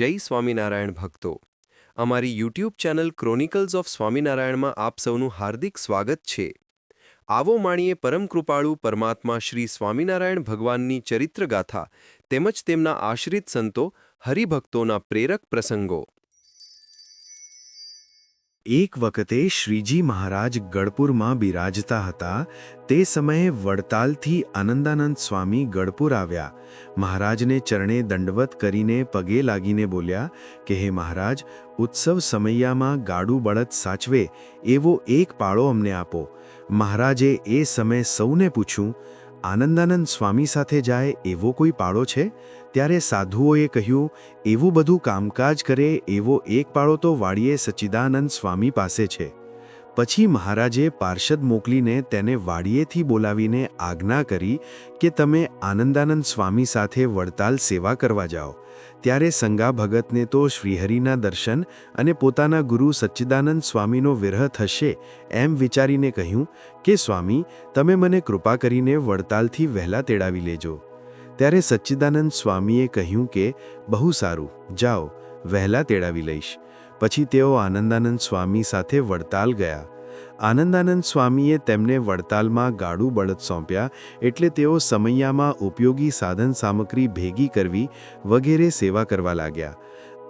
જય સ્વામિનારાયણ ભક્તો. અમારી યુટ્યુબ ચેનલ ક્રોનિકલ્સ ઓફ સ્વામિનારાયણમાં આપ સૌનું હાર્દિક સ્વાગત છે. આવો માણીએ પરમ કૃપાળુ પરમાત્મા શ્રી સ્વામિનારાયણ ભગવાનની ચરિત્રગાથા તેમજ તેમના આશ્રિત સંતો હરિભક્તોના પ્રેરક પ્રસંગો. એક વખતે શ્રીજી મહારાજ ગઢપુરમાં બિરાજતા હતા. તે સમયે વડતાલથી આનંદાનંદ સ્વામી ગઢપુર આવ્યા. મહારાજને ચરણે દંડવત કરીને પગે લાગીને બોલ્યા કે, હે મહારાજ, ઉત્સવ સમૈયામાં ગાડું બળદ સાચવે, એવો એક પાળો અમને આપો. મહારાજે એ સમયે સૌને પૂછ્યું આનંદાનંદ સ્વામી સાથે જાય એવો કોઈ પાળો છે? ત્યારે સાધુઓએ કહ્યું, એવું બધું કામકાજ કરે એવો એક પાળો તો વાડીએ સચ્ચિદાનંદ સ્વામી પાસે છે. પછી મહારાજે પાર્ષદ મોકલીને તેને વાડીએથી બોલાવીને આજ્ઞા કરી કે તમે આનંદાનંદ સ્વામી સાથે વડતાલ સેવા કરવા જાઓ. ત્યારે સંગા ભગતને તો શ્રીહરિના દર્શન અને પોતાના ગુરુ સચ્ચિદાનંદ સ્વામીનો વિરહ થશે એમ વિચારીને કહ્યું કે, સ્વામી, તમે મને કૃપા કરીને વડતાલથી વહેલા તેડાવી લેજો. ત્યારે સચ્ચિદાનંદ સ્વામીએ કહ્યું કે, બહુ સારું, જાઓ, વહેલા તેડાવી લઈશ. પછી તેઓ આનંદાનંદ સ્વામી સાથે વડતાલ ગયા. આનંદાનંદ સ્વામીએ તેમને વડતાલમાં ગાડું બળદ સોંપ્યા એટલે તેઓ સમૈયામાં ઉપયોગી સાધન સામગ્રી ભેગી કરવી વગેરે સેવા કરવા લાગ્યા.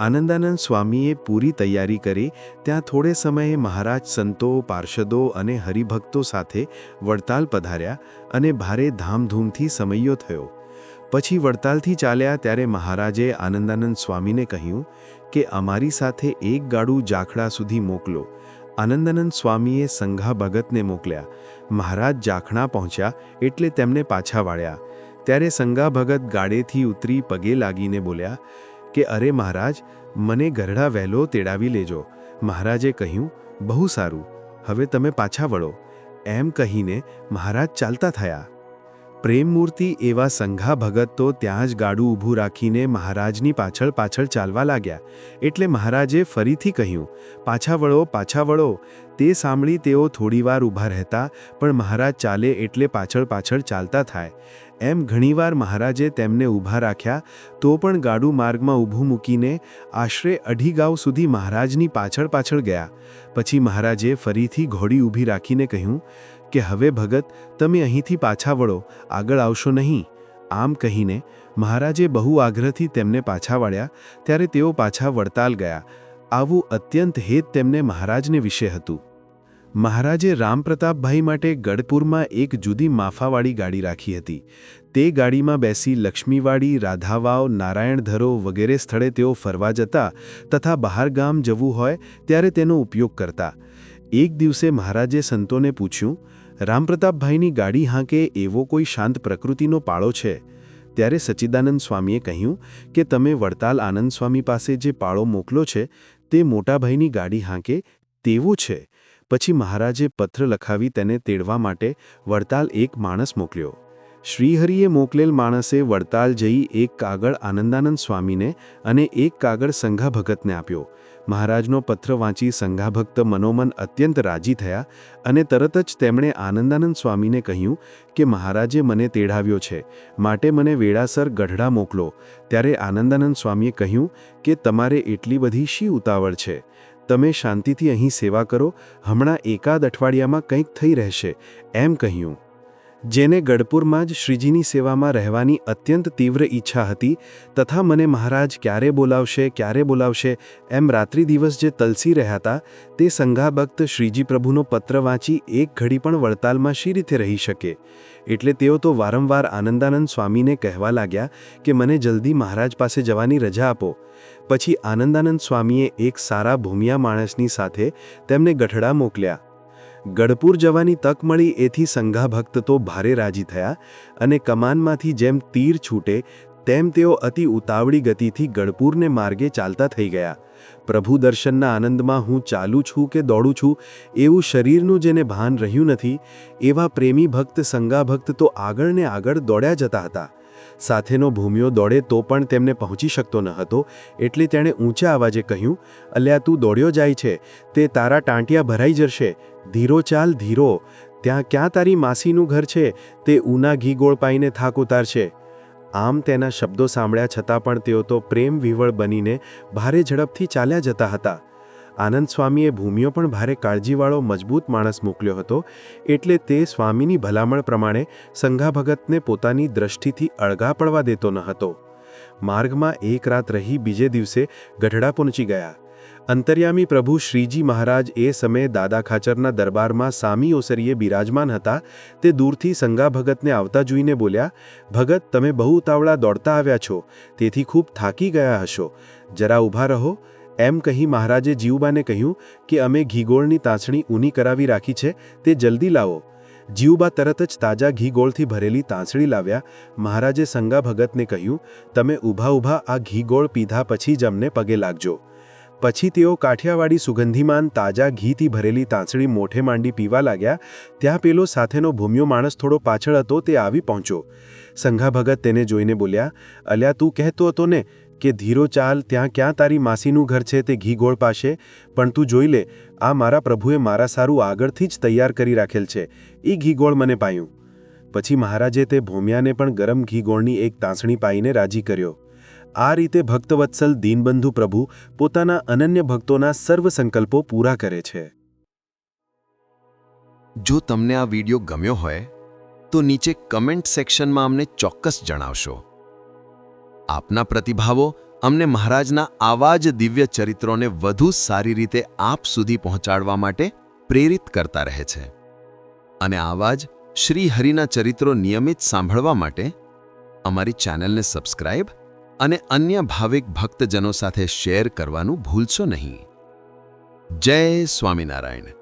આનંદાનંદ સ્વામીએ પૂરી તૈયારી કરી, ત્યાં થોડે સમયે મહારાજ સંતો, પાર્ષદો અને હરિભક્તો સાથે વડતાલ પધાર્યા અને ભારે ધામધૂમથી સમૈયો થયો. પછી વડતાલથી ચાલ્યા ત્યારે મહારાજે આનંદાનંદ સ્વામીને કહ્યું કે અમારી સાથે એક ગાડું જાખડા સુધી મોકલો. આનંદાનંદ સ્વામીએ સંઘા ભગતને મોકલ્યા. મહારાજ જાખણા પહોંચ્યા એટલે તેમને પાછા વાળ્યા. ત્યારે સંઘા ભગત ગાડેથી ઉતરી પગે લાગીને બોલ્યા કે, અરે મહારાજ, મને ગરડા વહેલો તેડાવી લેજો. મહારાજે કહ્યું, બહુ સારું. હવે તમે પાછા વળો. એમ કહીને મહારાજ ચાલતા થયા. પ્રેમમૂર્તિ એવા સંઘા ભગત તો ત્યાં જ ગાડું ઊભું રાખીને મહારાજની પાછળ પાછળ ચાલવા લાગ્યા. એટલે મહારાજે ફરીથી કહ્યું પાછા વળો પાછા વળો તે સાંભળી તેઓ થોડીવાર ઊભા રહેતા, પણ મહારાજ ચાલે એટલે પાછળ પાછળ ચાલતા થાય. એમ ઘણીવાર મહારાજે તેમને ઊભા રાખ્યા, તો પણ ગાડું માર્ગમાં ઊભું મૂકીને આશરે અઢી ગાંવ સુધી મહારાજની પાછળ પાછળ ગયા. પછી મહારાજે ફરીથી ઘોડી ઊભી રાખીને કહ્યું કે હવે ભગત, તમે અહીંથી પાછા વળો, આગળ આવશો નહીં. આમ કહીને મહારાજે બહુ આગ્રહથી તેમને પાછા વળ્યા, ત્યારે તેઓ પાછા વડતાલ ગયા. આવું અત્યંત હેત તેમને મહારાજને વિશે હતું. મહારાજે રામપ્રતાપભાઈ માટે ગઢપુરમાં એક જુદી માફાવાળી ગાડી રાખી હતી. તે ગાડીમાં બેસી લક્ષ્મીવાડી, રાધાવાવ, નારાયણધરો વગેરે સ્થળે તેઓ ફરવા જતા તથા બહાર ગામ જવું હોય ત્યારે તેનો ઉપયોગ કરતા. એક દિવસે મહારાજે સંતોને પૂછ્યું રામપ્રતાપભાઈની ગાડી હાંકે એવો કોઈ શાંત પ્રકૃતિનો પાળો છે? ત્યારે સચ્ચિદાનંદ સ્વામીએ કહ્યું કે તમે વડતાલ આનંદ સ્વામી પાસે જે પાળો મોકલો છે, તે મોટાભાઈની ગાડી હાંકે તેવો છે. પછી મહારાજે પત્ર લખાવી તેને તેડવા માટે વડતાલ એક માણસ મોકલ્યો. શ્રીહરિએ મોકલેલ માણસે વડતાલ જઈ એક કાગળ આનંદાનંદ સ્વામીને અને એક કાગળ સંઘા ભગતને આપ્યો. મહારાજનો પત્ર વાંચી સંઘાભક્ત મનોમન અત્યંત રાજી થયા અને તરત જ તેમણે આનંદાનંદ સ્વામીને કહ્યું કે મહારાજે મને તેડાવ્યો છે, માટે મને વેળાસર ગઢડા મોકલો. ત્યારે આનંદાનંદ સ્વામીએ કહ્યું કે તમારે એટલી બધી શી ઉતાવળ છે? તમે શાંતિથી અહીં સેવા કરો, હમણાં એકાદ અઠવાડિયામાં કંઈક થઈ રહેશે, એમ કહ્યું. જેને ગઢપુરમાં જ શ્રીજીની સેવામાં રહેવાની અત્યંત તીવ્ર ઈચ્છા હતી તથા મને મહારાજ ક્યારે બોલાવશે ક્યારે બોલાવશે, એમ રાત્રિ દિવસ જે તલસી રહ્યા હતા, તે સંઘાભક્ત શ્રીજી પ્રભુનો પત્ર વાંચી એક ઘડી પણ વડતાલમાં શી રીતે રહી શકે? એટલે તેઓ તો વારંવાર આનંદાનંદ સ્વામીને કહેવા લાગ્યા કે મને જલ્દી મહારાજ પાસે જવાની રજા આપો. પછી આનંદાનંદ સ્વામીએ એક સારા ભૂમિયા માણસની સાથે તેમને ગઠડા મોકલ્યા. ગઢપુર જવાની તક મળી એથી સંઘાભક્ત તો ભારે રાજી થયા અને કમાનમાંથી જેમ તીર છૂટે, તેમ તેઓ અતિ ઉતાવળી ગતિથી ગઢપુરને માર્ગે ચાલતા થઈ ગયા. પ્રભુ દર્શનના આનંદમાં હું ચાલું છું કે દોડું છું, એવું શરીરનું જેને ભાન રહ્યું નથી, એવા પ્રેમી ભક્ત સંગાભક્ત તો આગળ ને આગળ દોડ્યા જતા હતા. સાથેનો ભૂમિયો દોડે તો પણ તેમને પહોંચી શકતો ન હતો, એટલે તેણે ઊંચા અવાજે કહ્યું, અલ્યા તું દોડ્યો જાય છે, તે તારા ટાંટિયા ભરાઈ જશે ધીરો ચાલ ધીરો, ત્યાં ક્યાં તારી માસીનું ઘર છે તે ઉના ઘી ગોળ પાઈને થાક ઉતારશે. આમ તેના શબ્દો સાંભળ્યા છતાં પણ તેઓ તો પ્રેમ વિવળ બનીને ભારે ઝડપથી ચાલ્યા જતા હતા. આનંદ સ્વામીએ ભૂમિઓ પણ ભારે કાળજીવાળો, મજબૂત માણસ મોકલ્યો હતો, એટલે તે સ્વામીની ભલામણ પ્રમાણે સંઘા ભગતને પોતાની દ્રષ્ટિથી અળગા પડવા દેતો ન હતો. માર્ગમાં એક રાત રહી બીજે દિવસે ગઢડા પહોંચી ગયા. અંતર્યામી પ્રભુ શ્રીજી મહારાજ એ સમયે દાદા ખાચરના દરબારમાં સામી ઓસરીએ બિરાજમાન હતા. તે દૂરથી સંગા ભગતને આવતા જોઈને બોલ્યા, ભગત, તમે બહુ ઉતાવળા દોડતા આવ્યા છો, તેથી ખૂબ થાકી ગયા હશો. જરા ઊભા રહો. એમ કહી મહારાજે જીવબાને કહ્યું કે, અમે ઘીગોળની તાંસણી ઊની કરાવી રાખી છે, તે જલ્દી લાવો. જીવબા તરત જ તાજા ઘી ગોળથી ભરેલી તાંસળી લાવ્યા. મહારાજે સંગા ભગતને કહ્યું, તમે ઊભા ઊભા આ ઘી ગોળ પીધા પછી જ અમને પગે લાગજો. પછી તેઓ કાઠિયાવાડી સુગંધીમાન તાજા ઘીથી ભરેલી તાંસળી મોઢે માંડી પીવા લાગ્યા, ત્યાં પેલો સાથેનો ભૂમ્યો માણસ થોડો પાછળ હતો તે આવી પહોંચ્યો. સંઘા ભગત તેને જોઈને બોલ્યા, અલ્યા, તું કહેતો હતો ને કે ધીરો ચાલ, ત્યાં ક્યાં તારી માસીનું ઘર છે તે ઘી ગોળ પાસે પણ તું જોઈ લે, આ મારા પ્રભુએ મારા સારું આગળથી જ તૈયાર કરી રાખેલ છે. એ ઘી ગોળ મને પાયું. પછી મહારાજે તે ભોમિયાને પણ ગરમ ઘી ગોળની એક તાંસણી પાઈને રાજી કર્યો. આ રીતે ભક્તવત્સલ દીનબંધુ પ્રભુ પોતાના અનન્ય ભક્તોના સર્વ સંકલ્પો પૂરા કરે છે. જો તમને આ વિડિયો ગમ્યો હોય, તો નીચે કમેન્ટ સેક્શનમાં અમને ચોક્કસ જણાવશો. આપના પ્રતિભાવો અમને મહારાજના આવા જ દિવ્ય ચરિત્રોને વધુ સારી રીતે આપ સુધી પહોંચાડવા માટે પ્રેરિત કરતા રહે છે. અને આવા જ શ્રી હરિના ચરિત્રો નિયમિત સાંભળવા માટે અમારી ચેનલને સબસ્ક્રાઇબ અને અન્ય ભાવિક ભક્તજનો સાથે શેર કરવાનું ભૂલશો નહીં. જય સ્વામિનારાયણ.